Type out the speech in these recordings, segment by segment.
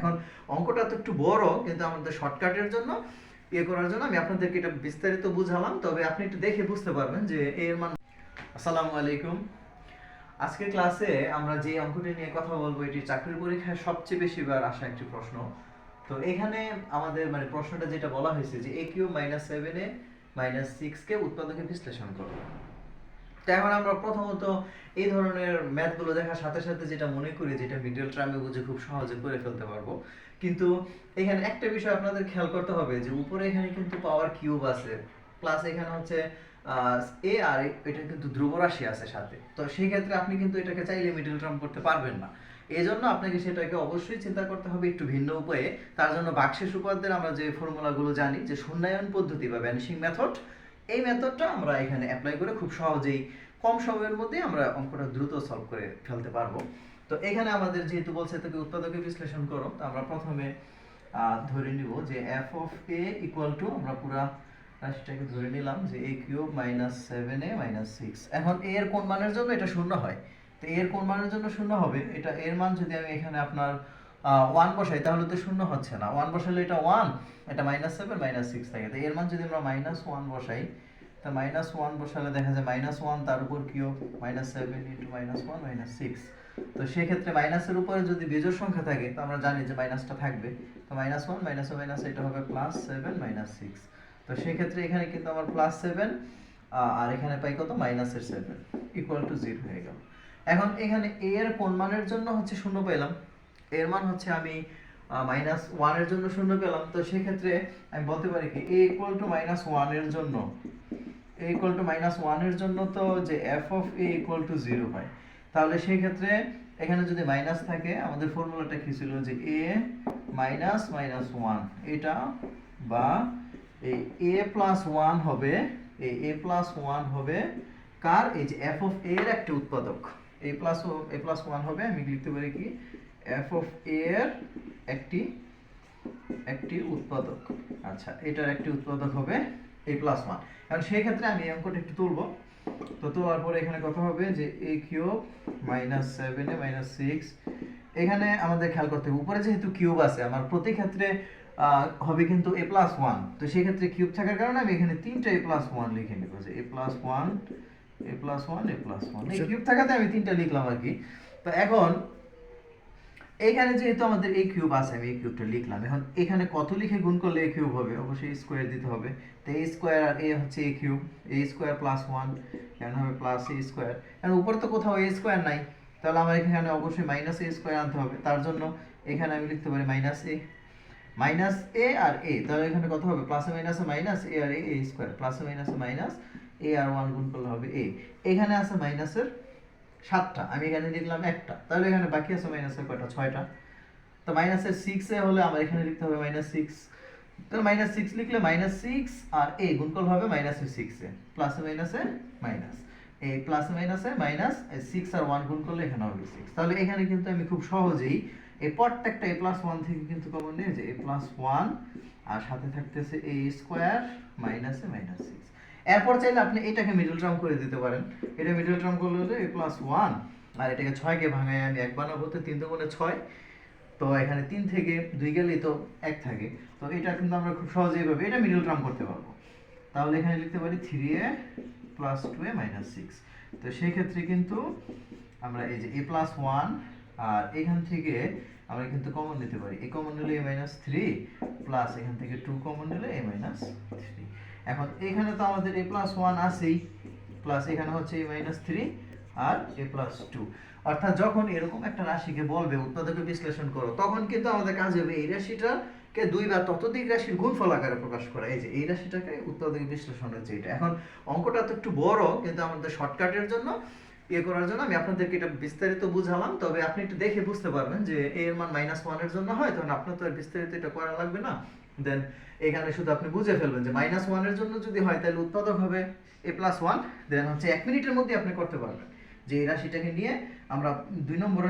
এখন অঙ্কটা তো একটু বড়, কিন্তু আমাদের শর্টকাটের জন্য ইয়ে করার জন্য আমি আপনাদেরকে এটা বিস্তারিত বুঝালাম, তবে আপনি একটু দেখে বুঝতে পারবেন যে এর মান আসসালামু আলাইকুম। আজকের ক্লাসে আমরা যে অঙ্কটি নিয়ে কথা বলব, এটি চাকরির পরীক্ষায় সবচেয়ে বেশি বার আসা একটি প্রশ্ন। তো এখানে আমাদের মানে প্রশ্নটা যেটা বলা হয়েছে যে a cube minus seven a minus six কে উৎপাদকে বিশ্লেষণ করো তো এখন আমরা প্রথমত এই ধরনের ম্যাথগুলো দেখার সাথে সাথে যেটা মনে করি, যেটা মিডল টার্মে বুঝে খুব সহজে করে ফেলতে পারব। কিন্তু এখানে একটা বিষয় আপনাদের খেয়াল করতে হবে যে, উপরে এখানে কিন্তু পাওয়ার কিউব আছে প্লাস এখানে হচ্ছে এ আর এটা কিন্তু ধ্রুব রাশি আছে সাথে। তো সেই ক্ষেত্রে আপনি কিন্তু এটাকে চাইলে মিডল টার্ম করতে পারবেন না। এই জন্য আপনাকে সেটাকে অবশ্যই চিন্তা করতে হবে একটু ভিন্ন উপায়ে। তার জন্য বাক্সের উপাদ্যের আমরা যে ফর্মুলাগুলো জানি, যে শূন্যায়ন পদ্ধতি বা ভ্যানিশিং মেথড এই মেথডটা আমরা এখানে অ্যাপ্লাই করে খুব সহজেই কম সময়ের মধ্যে আমরা অঙ্কটা দ্রুত সলভ করে ফেলতে পারব। তো এখানে আমাদের যেহেতু বলছে তোকে উৎপাদকে বিশ্লেষণ করো, তো আমরা প্রথমে ধরে নিব যে f of a equal to আমরা পুরা রাশিটাকে ধরে নিলাম যে a cube minus seven a minus six এখন এ এর কোন মানের জন্য এটা শূন্য হয়? তো এর কোন মানের জন্য শূন্য হবে? এটা এর মান যদি আমি এখানে আপনার ওয়ান বসাই, তাহলে তো শূন্য হচ্ছে না। ওয়ান বসালে এটা ওয়ান এটা মাইনাস সেভেন মাইনাস সিক্স থাকে। তো এর মান যদি আমরা মাইনাস ওয়ান বসাই, তা মাইনাস ওয়ান বসালে দেখা যায় মাইনাস ওয়ান তার উপর cube minus seven into minus one minus six তো সেক্ষেত্রে মাইনাসের উপরে যদি বেজোর সংখ্যা থাকে, তো আমরা জানি যে মাইনাসটা থাকবে। তো মাইনাস ওয়ান মাইনাস মাইনাস এটা হবে প্লাস সেভেন মাইনাস সিক্স তো সেক্ষেত্রে এখানে কিন্তু আমার প্লাস সেভেন আর এখানে পাই কত? মাইনাসের সেভেন ইকুয়াল টু জিরো হয়ে গেল। এখন এখানে এর কোন মানের জন্য হচ্ছে শূন্য পেলাম এর মান হচ্ছে আমি মাইনাস ওয়ানের জন্য শূন্য পেলাম। তো সেক্ষেত্রে আমি বলতে পারি কি এ ইকুয়াল টু মাইনাস ওয়ানের জন্য এ ইকুয়াল টু মাইনাস ওয়ানের জন্য তো যে f of a equal to zero হয়। তাহলে সেই ক্ষেত্রে এখানে যদি মাইনাস থাকে, আমাদের ফর্মুলাটা কি ছিল যে এ মাইনাস মাইনাস ওয়ান এটা বা এই এ প্লাস ওয়ান হবে, এই এ প্লাস ওয়ান হবে কার? এই যে এফ অফ এর একটা উৎপাদক। A plus a plus one হবে, আমি লিখতে পারি কি এফ অফ এর একটি একটি উৎপাদক। আচ্ছা এটার একটি উৎপাদক হবে এ প্লাস ওয়ান কারণ সেই ক্ষেত্রে আমি এই অঙ্কটা একটু তুলবো। তো তোলার পরে এখানে কথা হবে যে a cube minus seven a minus six এখানে আমাদের খেয়াল করতে হবে উপরে যেহেতু কিউব আছে আমার প্রতি ক্ষেত্রে হবে কিন্তু এ প্লাস ওয়ান তো সেই ক্ষেত্রে কিউব থাকার কারণে আমি এখানে তিনটা এ প্লাস ওয়ান লিখে নেব যে a plus one a plus one a plus one cube থাকাতে আমি তিনটা লিখলাম আর কি। তো এখন এইখানে যেহেতু আমাদের এই কিউব আছে, আমি এই কিউবটা লিখলাম। এখন এখানে কত লিখে গুণ করলে এই কিউব হবে? অবশ্যই স্কোয়ার দিতে হবে। তো এই স্কোয়ার আর এ হচ্ছে a cube a square plus one এখানে হবে প্লাস এ স্কোয়ার এখন উপর তো কোথাও এ স্কোয়ার নাই। তাহলে আমার এখানে অবশ্যই মাইনাস এ স্কোয়ার আনতে হবে। তার জন্য এখানে আমি লিখতে পারি মাইনাস এ মাইনাস এ আর এ তাহলে এখানে কত হবে? প্লাসে মাইনাসে মাইনাস এ আর এ এ স্কোয়ার প্লাসে মাইনাসে মাইনাস এ আর ওয়ান গুণ করলে হবে এ এখানে আছে মাইনাসের সাতটা, আমি এখানে লিখলাম একটা। তাহলে এখানে বাকি আছে মাইনাসের কয়টা? ছয়টা। তো মাইনাসের সিক্সে হলে আমার এখানে লিখতে হবে মাইনাস সিক্স তাহলে মাইনাস সিক্স লিখলে মাইনাস সিক্স আর এ। গুণফল হবে মাইনাসের সিক্সে প্লাসে মাইনাসে মাইনাস এই প্লাস মাইনাসে মাইনাস সিক্স আর ওয়ান গুণ করলে এখানে হবে সিক্স তাহলে এখানে কিন্তু আমি খুব সহজেই এই প্রত্যেকটা এ প্লাস ওয়ান থেকে কিন্তু কমন নিয়ে যে এ প্লাস ওয়ান আর সাথে থাকতেছে এ স্কোয়ার মাইনাসে মাইনাস সিক্স এরপর চাইলে আপনি এটাকে মিডল টার্ম করে দিতে পারেন। এটা মিডল টার্ম করলে হলো এ প্লাস ওয়ান আর এটাকে ছয়কে ভাঙায় আমি এক বানাবো তো তিন দুগুণে ছয়। তো এখানে তিন থেকে দুই গেলেই তো এক থাকে। তো এটা কিন্তু আমরা খুব সহজেই ভাবে এটা মিডল টার্ম করতে পারব। তাহলে এখানে লিখতে পারি three a plus two a minus six তো সেই ক্ষেত্রে কিন্তু আমরা এই যে এ প্লাস ওয়ান আর এখান থেকে আমরা কিন্তু কমন নিতে পারি। এ কমন নিলে এ মাইনাস থ্রি প্লাস এখান থেকে টু কমন নিলে এ মাইনাস থ্রি এখন এখানে তো আমাদের এ প্লাস ওয়ান আছেই প্লাস এখানে হচ্ছে এ মাইনাস থ্রি আর এ প্লাস টু অর্থাৎ যখন এরকম একটা রাশিকে বলবে, উৎপাদকে বিশ্লেষণ করো, তখন কিন্তু আমাদের কাজ হবে এই রাশিটাকে দুই বা ততোধিক রাশির গুণফল আকারে প্রকাশ করা। এই যে, এই রাশিটাকে উৎপাদকে বিশ্লেষণ হচ্ছে এটা। এখন অঙ্কটা তো একটু বড়, কিন্তু আমাদের শর্টকাটের জন্য ইয়ে করার জন্য আমি আপনাদেরকে এটা বিস্তারিত বুঝালাম, তবে আপনি একটু দেখে বুঝতে পারবেন যে এর মান মাইনাস ওয়ানের জন্য হয়, তখন আপনার তো আর বিস্তারিত এটা করা লাগবে না। দেন এখানে শুধু আপনি বুঝে ফেলবেন যে মাইনাস ওয়ানের জন্য যদি হয় তাহলে উৎপাদক হবে এ প্লাস ওয়ান দেন হচ্ছে এক মিনিটের মধ্যে আপনি করতে পারবেন। যে এই রাশিটাকে নিয়ে আমরা দুই নম্বর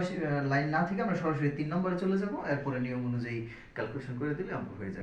লাইন না থেকে আমরা সরাসরি তিন নম্বরে চলে যাব। এরপরে নিয়ম অনুযায়ী ক্যালকুলেশন করে দিলে অঙ্ক হয়ে যাবে।